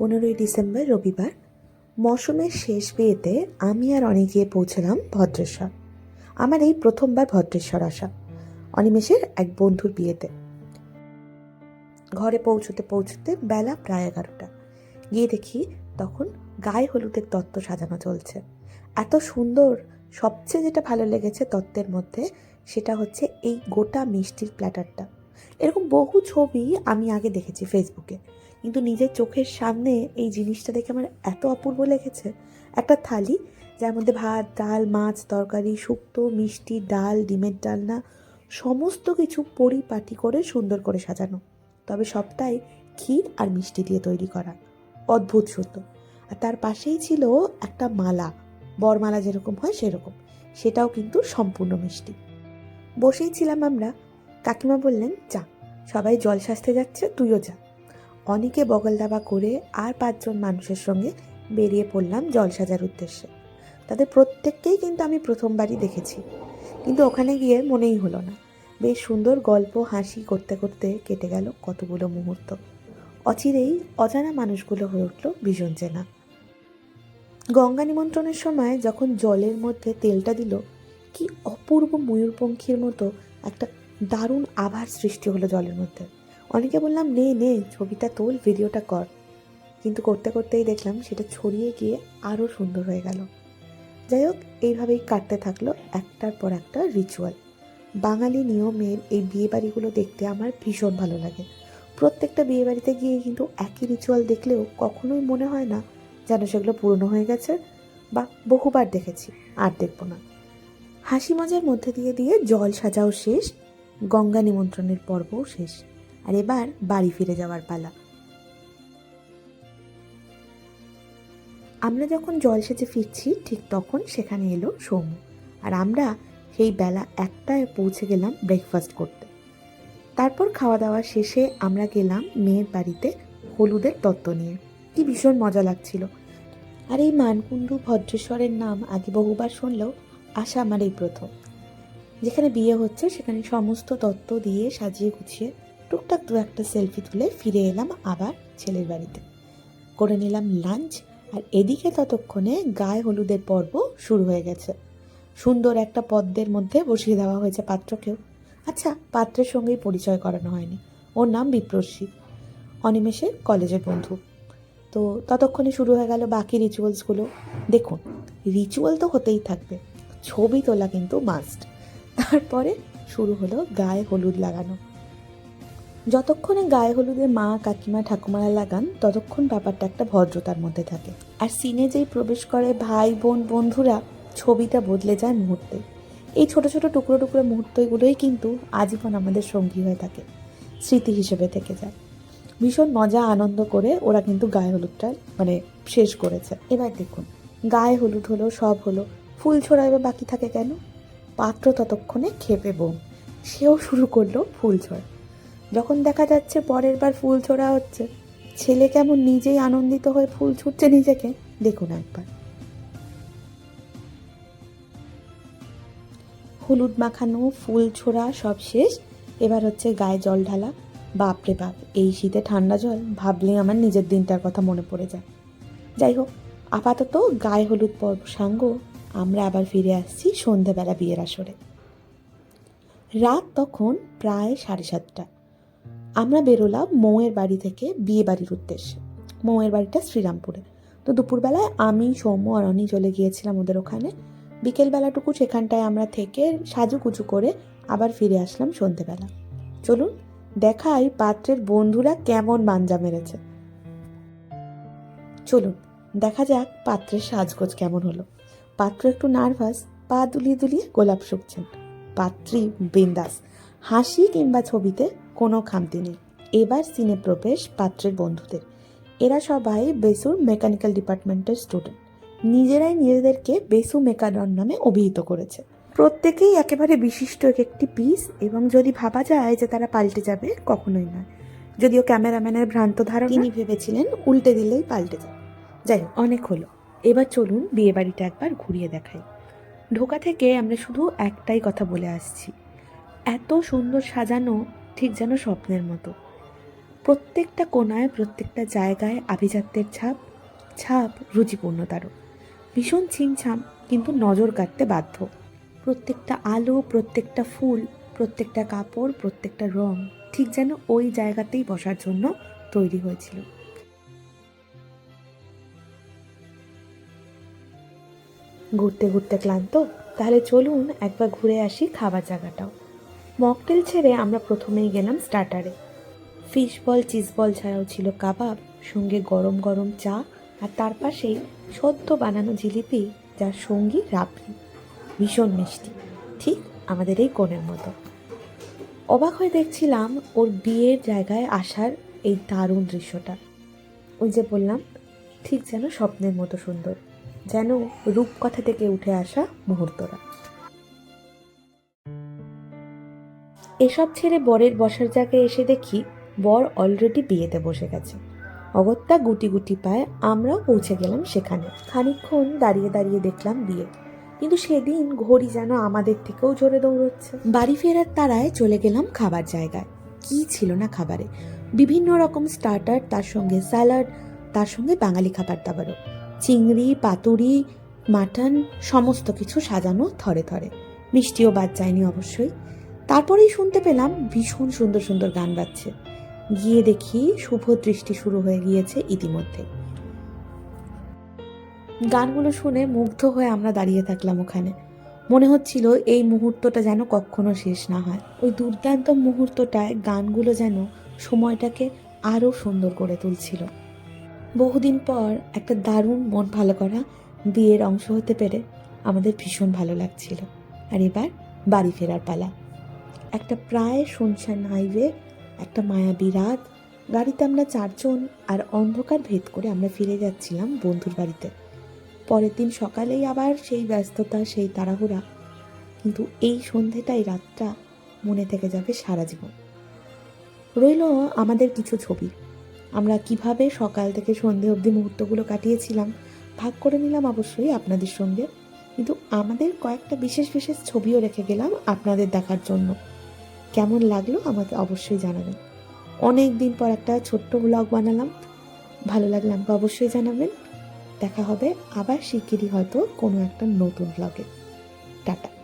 পনেরোই ডিসেম্বর রবিবার। মৌসুমের শেষ বিয়েতে আমি আর অনি গিয়ে পৌঁছলাম ভদ্রেশ্বর। আমার এই প্রথমবার ভদ্রেশ্বর আসা, অনিমেষের এক বন্ধুর বিয়েতে। ঘরে পৌঁছতে পৌঁছতে বেলা প্রায় এগারোটা। গিয়ে দেখি তখন গায়ে হলুদের তত্ত্ব সাজানো চলছে। এত সুন্দর, সবচেয়ে যেটা ভালো লেগেছে তত্ত্বের মধ্যে, সেটা হচ্ছে এই গোটা মিষ্টির প্ল্যাটারটা। এরকম বহু ছবি আমি আগে দেখেছি ফেসবুকে কিন্তু নিজের চোখের সামনে এই জিনিসটা দেখে আমার এত অপূর্ব লেগেছে। একটা থালি, যার মধ্যে ভাত, ডাল, মাছ, তরকারি, শুক্তো, মিষ্টি, ডাল, ডিমের ডালনা সমস্ত কিছু পরিপাটি করে সুন্দর করে সাজানো। তবে সবটাই ক্ষীর আর মিষ্টি দিয়ে তৈরি করা। অদ্ভুত সুন্দর। আর তার পাশেই ছিল একটা মালা। বরমালা যেরকম হয় সেরকম। সেটাও কিন্তু সম্পূর্ণ মিষ্টি। বসেই ছিলাম আমরা কাকিমা বললেন, যা, সবাই জল সাজতে যাচ্ছে, তুইও যা। অনেকে বগল দাবা করে আর পাঁচজন মানুষের সঙ্গে বেরিয়ে পড়লাম জল সাজার উদ্দেশ্যে। তাদের প্রত্যেককেই কিন্তু আমি প্রথমবারই দেখেছি। কিন্তু ওখানে গিয়ে মনেই হলো না। বেশ সুন্দর গল্প, হাসি করতে করতে কেটে গেল কতগুলো মুহূর্ত। অচিরেই অজানা মানুষগুলো হয়ে উঠল ভীষণ চেনা। গঙ্গা নিমন্ত্রণের সময় যখন জলের মধ্যে তেলটা দিল, কি অপূর্ব ময়ূরপঙ্খীর মতো একটা দারুণ আভার সৃষ্টি হলো জলের মধ্যে। অনেকে বললাম, নে নে, ছবিটা তোল, ভিডিওটা কর। কিন্তু করতে করতেই দেখলাম সেটা ছড়িয়ে গিয়ে আরও সুন্দর হয়ে গেল। যাই হোক, এইভাবেই কাটতে থাকল একটার পর একটা রিচুয়াল বাঙালি নিয়মের এই বিয়ে বাড়িগুলো দেখতে আমার ভীষণ ভালো লাগে। প্রত্যেকটা বিয়ে বাড়িতে গিয়ে কিন্তু একই রিচুয়াল দেখলেও কখনোই মনে হয় না যেন সেগুলো পুরনো হয়ে গেছে বা বহুবার দেখেছি, আর দেখব না। হাসি মজার মধ্যে দিয়ে দিয়ে জল সাজাও শেষ গঙ্গা নিমন্ত্রণের পর্বও শেষ। আর এবার বাড়ি ফিরে যাওয়ার পালা। আমরা যখন জল সেচে ফিরছি, ঠিক তখন সেখানে এলো সৌম্য। আর আমরা সেই বেলা একটায় পৌঁছে গেলাম ব্রেকফাস্ট করতে। তারপর খাওয়া দাওয়া শেষে আমরা গেলাম মেয়ের বাড়িতে হলুদের তত্ত্ব নিয়ে। কি ভীষণ মজা লাগছিল। আর এই মানকুণ্ডু ভদ্রেশ্বরের নাম আগে বহুবার শুনলেও আশা আমার এই প্রথম। যেখানে বিয়ে হচ্ছে, সেখানে সমস্ত তত্ত্ব দিয়ে সাজিয়ে গুছিয়ে টুকটাক দু একটা সেলফি তুলে ফিরে এলাম আবার ছেলের বাড়িতে। করে নিলাম লাঞ্চ আর এদিকে ততক্ষণে গায়ে হলুদের পর্ব শুরু হয়ে গেছে। সুন্দর একটা পদ্মের মধ্যে বসিয়ে দেওয়া হয়েছে পাত্রকেও। আচ্ছা পাত্রের সঙ্গেই পরিচয় করানো হয়নি। ওর নাম বিপ্রসী, অনিমেষের কলেজের বন্ধু। তো ততক্ষণে শুরু হয়ে গেল বাকি রিচুয়ালসগুলো দেখুন রিচুয়াল তো হতেই থাকবে। ছবি তোলা কিন্তু মাস্ট তারপরে শুরু হলো গায়ে হলুদ লাগানো। যতক্ষণে গায়ে হলুদে মা, কাকিমা, ঠাকুমারা লাগান, ততক্ষণ ব্যাপারটা একটা ভদ্রতার মধ্যে থাকে। আর সিনে যেই প্রবেশ করে ভাই, বোন, বন্ধুরা, ছবিটা বদলে যায় মুহূর্তে। এই ছোট ছোট টুকরো টুকরো মুহূর্তগুলোই কিন্তু আজীবন আমাদের সঙ্গী হয়ে থাকে, স্মৃতি হিসেবে থেকে যায়। ভীষণ মজা, আনন্দ করে ওরা কিন্তু গায়ে হলুদটা মানে শেষ করেছে। এবার দেখুন, গায়ে হলুদ হলো, সব হলো, ফুল ছোড়া এবার বাকি থাকে কেন? পাত্র ততক্ষণে খেপে বোম সেও শুরু করল ফুল ছোড়া যখন দেখা যাচ্ছে পরের বার ফুল ছোড়া হচ্ছে, ছেলে কেমন নিজেই আনন্দিত হয়ে ফুল ছুটছে নিজেকে, দেখুন একবার। হলুদ মাখানো ফুল ছোড়া সব শেষ, এবার হচ্ছে গায়ে জল ঢালা। বাপরে বাপ, এই শীতে ঠান্ডা জল, ভাবলেই আমার নিজের দিনটার কথা মনে পড়ে যায়। যাই হোক, আপাতত গায়ে হলুদ পর্ব সাঙ্গ। আমরা আবার ফিরে আসছি সন্ধেবেলা বিয়ের আসরে। রাত তখন প্রায় সাড়ে সাতটা। আমরা বেরোলাম মৌয়ের বাড়ি থেকে বিয়ে বাড়ির উদ্দেশ্যে। মৌয়ের বাড়িটা শ্রীরামপুরে। তো দুপুরবেলায় আমি, সৌম্য আর অনি চলে গিয়েছিলাম ওদের ওখানে। বিকেলবেলাটুকু সেখানটায় আমরা থেকে সাজুকুচু করে আবার ফিরে আসলাম সন্ধেবেলা। চলুন, দেখাই পাত্রের বন্ধুরা কেমন মাঞ্জা মেরেছে। চলুন, দেখা যাক পাত্রের সাজগোজ কেমন হলো। পাত্র একটু নার্ভাস, পা দুলিয়ে দুলিয়ে গোলাপ শুকছেন। পাত্রী বিন্দাস, হাসি কিংবা ছবিতে কোনো খামতি নেই। এবার সিনে প্রবেশ পাত্রের বন্ধুদের। এরা সবাই বেসুর মেকানিক্যাল ডিপার্টমেন্টের স্টুডেন্ট। নিজেরাই নিজেদেরকে বেসু মেকানন নামে অভিহিত করেছে। প্রত্যেকেই একেবারে বিশিষ্ট এক একটি পিস এবং যদি ভাবা যায় যে তারা পাল্টে যাবে, কখনোই নয়। যদিও ক্যামেরাম্যানের ভ্রান্ত ধারণা, তিনি ভেবেছিলেন উল্টে দিলেই পাল্টে যাবে। যাই অনেক হলো। এবার চলুন বিয়ে বাড়িটা একবার ঘুরিয়ে দেখাই। ঢোকা থেকে আমরা শুধু একটাই কথা বলে আসছি। এত সুন্দর সাজানো, ঠিক যেন স্বপ্নের মতো। প্রত্যেকটা কোনায় প্রত্যেকটা জায়গায় আভিজাত্যের ছাপ ছাপ রুচিপূর্ণতারও। ভীষণ ছিমছাম, কিন্তু নজর কাটতে বাধ্য। প্রত্যেকটা আলো, প্রত্যেকটা ফুল, প্রত্যেকটা কাপড়, প্রত্যেকটা রং ঠিক যেন ওই জায়গাতেই বসার জন্য তৈরি হয়েছিল। ঘুরতে ঘুরতে ক্লান্ত, তাহলে চলুন একবার ঘুরে আসি খাবার জায়গাটাও। মকটেল ছেড়ে আমরা প্রথমেই গেলাম স্টার্টারে। ফিশ বল, চিজ বল ছাড়াও ছিল কাবাব, সঙ্গে গরম গরম চা আর তার পাশেই সদ্য বানানো জিলিপি যার সঙ্গী রাবড়ি ভীষণ মিষ্টি, ঠিক আমাদের এই কোণের মতো। অবাক হয়ে দেখছিলাম ওর বিয়ের জায়গায় আসার এই দারুণ দৃশ্যটা। ওই যে বললাম, ঠিক যেন স্বপ্নের মতো সুন্দর। যেন রূপকথা থেকে উঠে আসা মুহূর্তরা। এসব ছেড়ে বরের বসার জায়গায় এসে দেখি বর অলরেডি বিয়েতে বসে গেছে। অগত্যা গুটি গুটি পায় আমরাও পৌঁছে গেলাম সেখানে। খানিকক্ষণ দাঁড়িয়ে দাঁড়িয়ে দেখলাম বিয়ে। কিন্তু সেদিন ঘড়ি যেন আমাদের থেকেও জোরে দৌড়চ্ছে। বাড়ি ফেরার তারায় চলে গেলাম খাবার জায়গায়। কি ছিল না খাবারে? বিভিন্ন রকম স্টার্টার তার সঙ্গে স্যালাড তার সঙ্গে বাঙালি খাবার দাবারও। চিংড়ি, পাতুরি, মাটন, সমস্ত কিছু সাজানো থরে থরে। মিষ্টিও বাদ যায়নি অবশ্যই। তারপরেই শুনতে পেলাম ভীষণ সুন্দর সুন্দর গান বাজছে। গিয়ে দেখি শুভ দৃষ্টি শুরু হয়ে গিয়েছে ইতিমধ্যে। গানগুলো শুনে মুগ্ধ হয়ে আমরা দাঁড়িয়ে থাকলাম ওখানে। মনে হচ্ছিল এই মুহূর্তটা যেন কখনো শেষ না হয়। ওই দুর্দান্ত মুহূর্তটায় গানগুলো যেন সময়টাকে আরও সুন্দর করে তুলছিল। বহুদিন পর একটা দারুণ মন ভালো করা বিয়ের অংশ হতে পেরে আমাদের ভীষণ ভালো লাগছিল। আর এবার বাড়ি ফেরার পালা। একটা প্রায় শুনশান হাইওয়ে একটা মায়াবী রাত, গাড়িতে আমরা চারজন আর অন্ধকার ভেদ করে আমরা ফিরে যাচ্ছিলাম বন্ধুর বাড়িতে। পরের দিন সকালেই আবার সেই ব্যস্ততা, সেই তাড়াহুড়া, কিন্তু এই সন্ধেটাই রাতটা মনে থেকে যাবে সারা জীবন। রইল আমাদের কিছু ছবি। আমরা কীভাবে সকাল থেকে সন্ধে অবধি মুহূর্তগুলো কাটিয়েছিলাম, ভাগ করে নিলাম অবশ্যই আপনাদের সঙ্গে। কিন্তু আমাদের কয়েকটা বিশেষ বিশেষ ছবিও রেখে গেলাম আপনাদের দেখার জন্য। কেমন লাগল আমাকে অবশ্যই জানাবেন। অনেক দিন পর একটা ছোট্ট ব্লগ বানালাম। ভালো লাগলে আমাকে অবশ্যই জানাবেন। দেখা হবে আবার শিগগিরই হয়তো কোনো একটা নতুন ব্লগে টাটা।